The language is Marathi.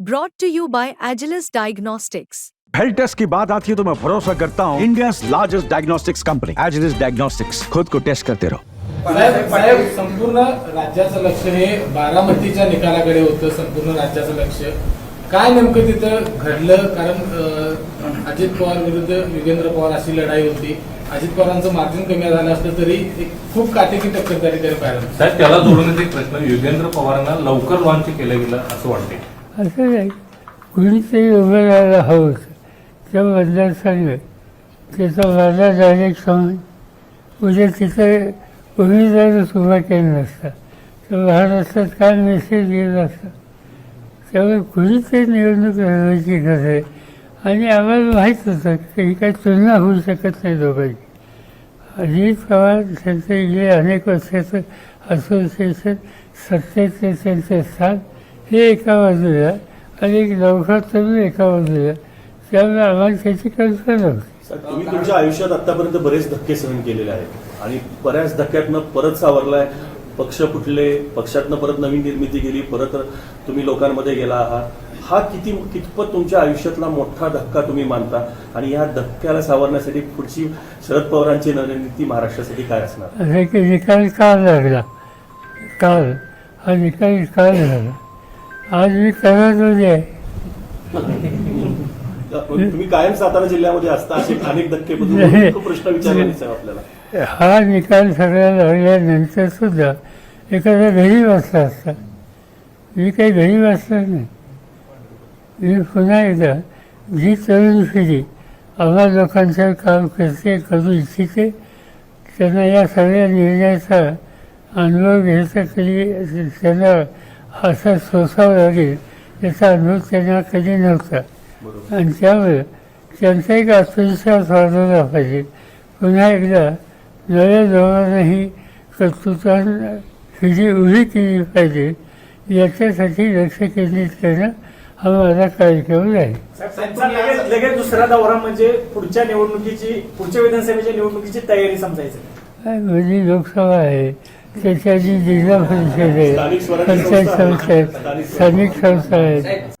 Brought to you by Agilus Diagnostics. Health test की बात आती है तो मैं भरोसा करता हूँ India largest diagnostics company Agilus diagnostics खुद को टेस्ट करते रहो साहेब साहेब संपूर्ण राज्याचं लक्ष हे बारामतीच्या निकालाकडे होतं संपूर्ण राज्याचं लक्ष. काय नेमकं तिथं घडलं? कारण अं, अजित पवार विरुद्ध युगेंद्र पवार अशी लढाई होती. अजित पवारांचं मार्जिन कमी झालं असलं तरी एक खूप काटेकी टक्कर त्या ठिकाणी पाहायला. साहेब त्याला जोडण्याचा एक प्रश्न. युगेंद्र पवारांना लवकर लॉन्च केलं गेलं असं वाटते असं नाही. कुणीतरी उभं राहायला हवं होतं. त्या मतदारसंघ त्याचा माझा डायरेक्ट समज उद्या तिथं उमेदवारच उभा केला नसता. तर महाराष्ट्रात काय मेसेज गेला असता? त्यामुळे कुणीतरी निवडणूक लढवायची गरज आहे. आणि आम्हाला माहीत होतं की ही काही तुलना होऊ शकत नाही दोघांची. अजित पवार त्यांचं गेले अनेक वर्षाचं असोसिएशन सत्तेचे त्यांचे स्थान हे एका बाजूला आणि एक नौका तरुण एका बाजूला. त्यामुळे आम्हाला त्याची कल्पना नव्हती तुम्ही तुमच्या आयुष्यात आतापर्यंत बरेच धक्के सहन केलेले आहेत. आणि बऱ्याच धक्क्यातनं परत सावरलाय. पक्ष फुटले पक्षातनं परत नवीन निर्मिती केली परत तुम्ही लोकांमध्ये गेला आहात. हा किती कितपत तुमच्या आयुष्यातला मोठा धक्का तुम्ही मानता? आणि या धक्क्याला सावरण्यासाठी पुढची शरद पवारांची रणनीती महाराष्ट्रासाठी काय असणार? असं की निकाल काल लागला? काल हा निकाल काल झाला आज मी कराडमध्ये आहे तुम्ही कायम सातारा जिल्ह्यामध्ये असता असे अनेक धक्के प्रश्न विचारले आपल्याला. हा निकाल सगळ्या लागल्यानंतर सुद्धा एखाद्या घरी वाचला असता. मी काही घरी वाचलं नाही. मी पुन्हा एकदा जी तरुण पिढी आम्हा लोकांचं काम करते करू इच्छिते त्यांना या सगळ्या निर्णयाचा अनुभव घ्यायचा कधी त्यांना असा सोसावं लागेल याचा अनुभव त्यांना कधी नव्हता. आणि त्यामुळे त्यांचा एक आत्मविश्वास वाढवला पाहिजे. पुन्हा एकदा नव्या धोरणाही कर्तृत्वान पिढी उभी केली पाहिजे. याच्यासाठी लक्ष केंद्रित करणं हा माझा कार्यक्रम आहे. लगेच दुसरा दौरा म्हणजे पुढच्या निवडणुकीची पुढच्या विधानसभेच्या निवडणुकीची तयारी समजायचं. म्हणजे लोकसभा आहे. त्याच्या आधी जिल्हा परिषद आहे. पंचायत संस्था. आहे. संस्था आहेत स्थानिक संस्था आहेत